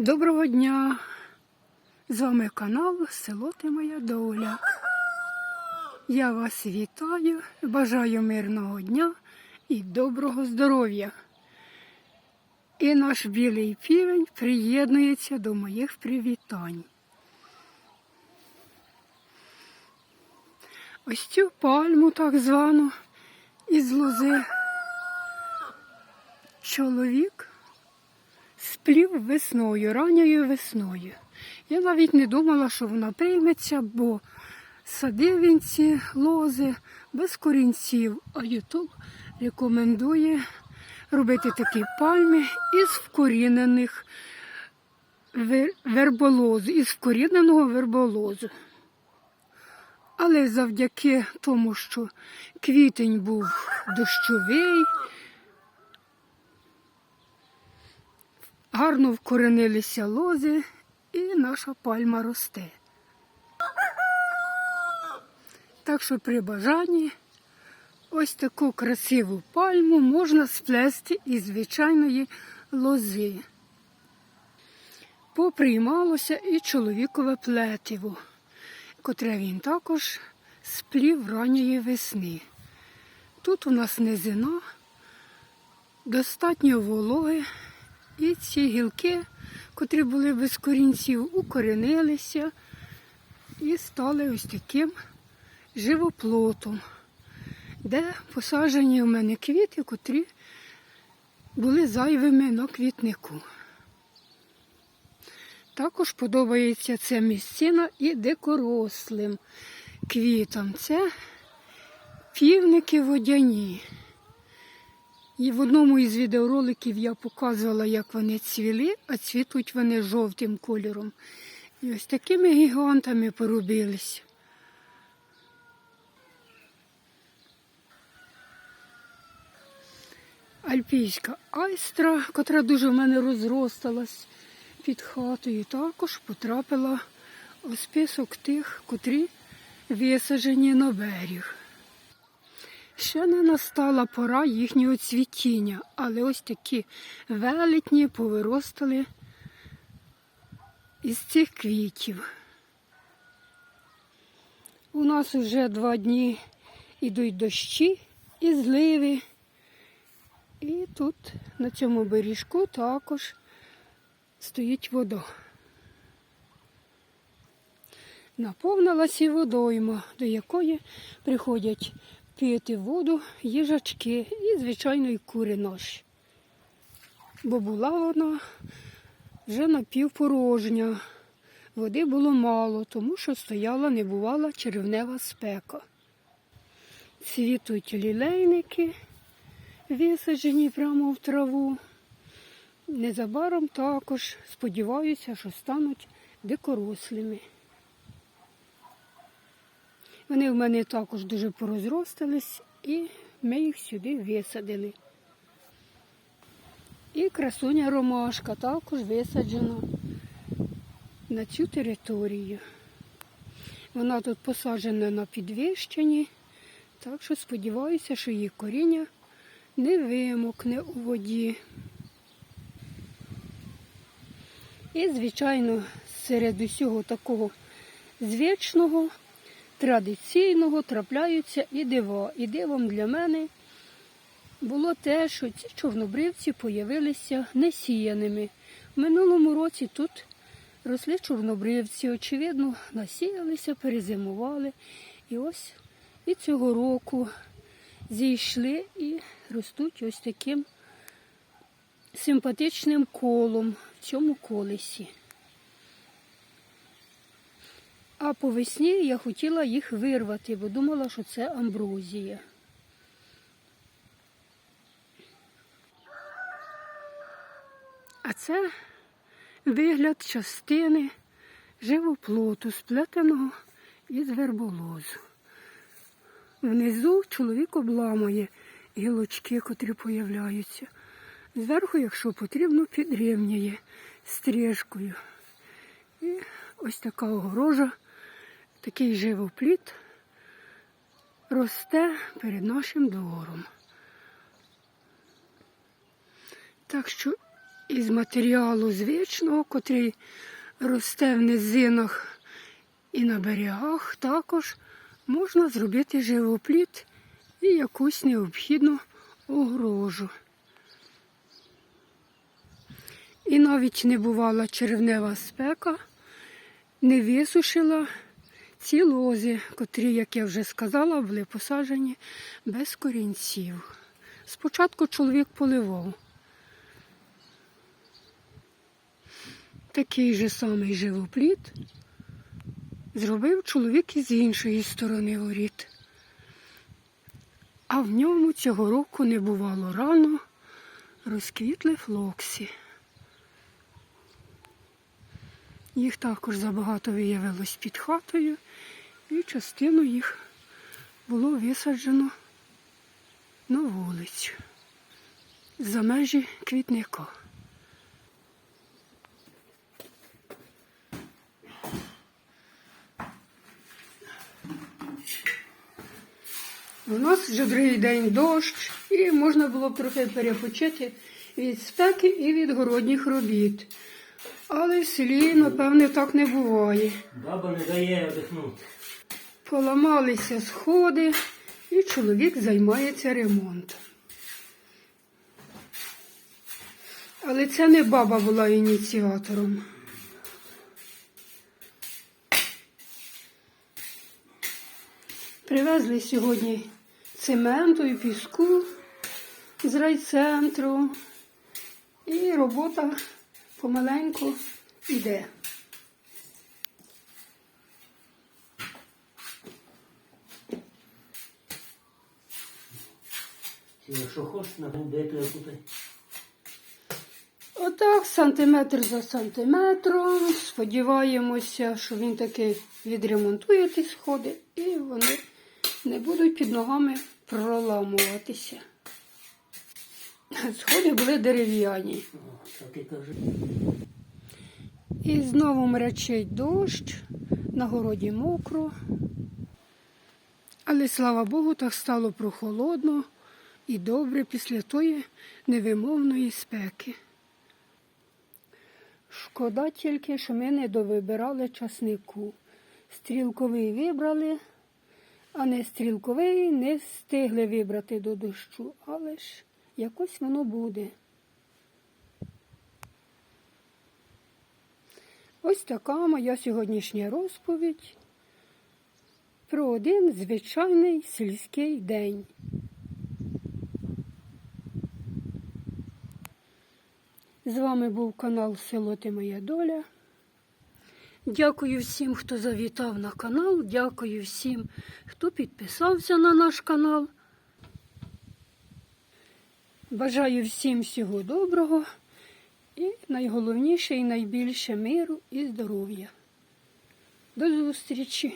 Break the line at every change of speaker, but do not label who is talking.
Доброго дня! З вами канал Село Ти Моя Доля. Я вас вітаю, бажаю мирного дня і доброго здоров'я. І наш білий півень приєднується до моїх привітань. Ось цю пальму так звану із лози. Чоловік сплів весною, ранньою весною. Я навіть не думала, що вона прийметься, бо садив він ці лози без корінців, а Ютуб рекомендує робити такі пальми із вкорінених вер- верболозу, із вкоріненого верболозу. Але завдяки тому, що квітень був дощовий, гарно вкоренилися лози і наша пальма росте. Так що при бажанні ось таку красиву пальму можна сплести із звичайної лози. Поприймалося і чоловікове плетиво, котре він також сплів ранньої весни. Тут у нас низина, достатньо вологи, і ці гілки, котрі були без корінців, укоренилися і стали ось таким живоплотом, де посаджені у мене квіти, котрі були зайвими на квітнику. Також подобається ця місцина і дикорослим квітам. Це півники водяні. І в одному із відеороликів я показувала, як вони цвіли, а цвітуть вони жовтим кольором. І ось такими гігантами порубились. Альпійська айстра, котра дуже в мене розросталась під хатою, також потрапила у список тих, котрі висаджені на берег. Ще не настала пора їхнього цвітіння, але ось такі велетні повиростали із цих квітів. У нас вже два дні йдуть дощі і зливи. І тут на цьому бережку також стоїть вода. Наповнилася водойма, до якої приходять пити воду їжачки і, звичайно, і кури наші. Бо була вона вже напівпорожня. Води було мало, тому що стояла небувала червнева спека. Цвітуть лілейники, висаджені прямо в траву. Незабаром також сподіваюся, що стануть дикорослими. Вони в мене також дуже порозростались і ми їх сюди висадили. І красуня ромашка також висаджена на цю територію. Вона тут посаджена на підвищенні, так що сподіваюся, що її коріння не вимокне у воді. І, звичайно, серед усього такого звичного, традиційного трапляються і дива. І дивом для мене було те, що ці чорнобривці появилися несіяними. В минулому році тут росли чорнобривці, очевидно, насіялися, перезимували. І ось і цього року зійшли і ростуть ось таким симпатичним колом в цьому колесі. А по весні я хотіла їх вирвати, бо думала, що це амброзія. А це вигляд частини живоплоту, сплетеного із верболозу. Внизу чоловік обламує гілочки, котрі появляються. Зверху, якщо потрібно, підрівнює стрижкою. І ось така огорожа, такий живопліт росте перед нашим двором. Так що із матеріалу звичного, котрий росте в низинах і на берегах, також можна зробити живопліт і якусь необхідну огорожу. І навіть не бувала червнева спека, не висушила ці лози, котрі, як я вже сказала, були посаджені без корінців. Спочатку чоловік поливав. Такий же самий живопліт зробив чоловік із іншої сторони воріт. А в ньому цього року не бувало рано, розквітли флоксі. Їх також забагато виявилось під хатою, і частину їх було висаджено на вулицю за межі квітника. У нас вже другий день дощ, і можна було трохи перепочити від спеки і від городніх робіт. Але в селі, напевне, так не буває.
Баба не дає вдихнути.
Поламалися сходи, і чоловік займається ремонтом. Але це не баба була ініціатором. Привезли сьогодні цементу і піску з райцентру, і робота помаленьку йде.
Якщо хочеш, на де треба купити.
Отак, сантиметр за сантиметром. Сподіваємося, що він таки відремонтує ті сходи і вони не будуть під ногами проламуватися. Сходи були дерев'яні. І знову мрачить дощ, на городі мокро. Але слава Богу, так стало прохолодно і добре після тої невимовної спеки. Шкода тільки, що ми не довибирали часнику. Стрілковий вибрали, а не стрілковий не встигли вибрати до дощу, але ж якось воно буде. Ось така моя сьогоднішня розповідь про один звичайний сільський день. З вами був канал Село Ти Моя Доля. Дякую всім, хто завітав на канал. Дякую всім, хто підписався на наш канал. Бажаю всім всього доброго і найголовніше і найбільше миру і здоров'я. До зустрічі!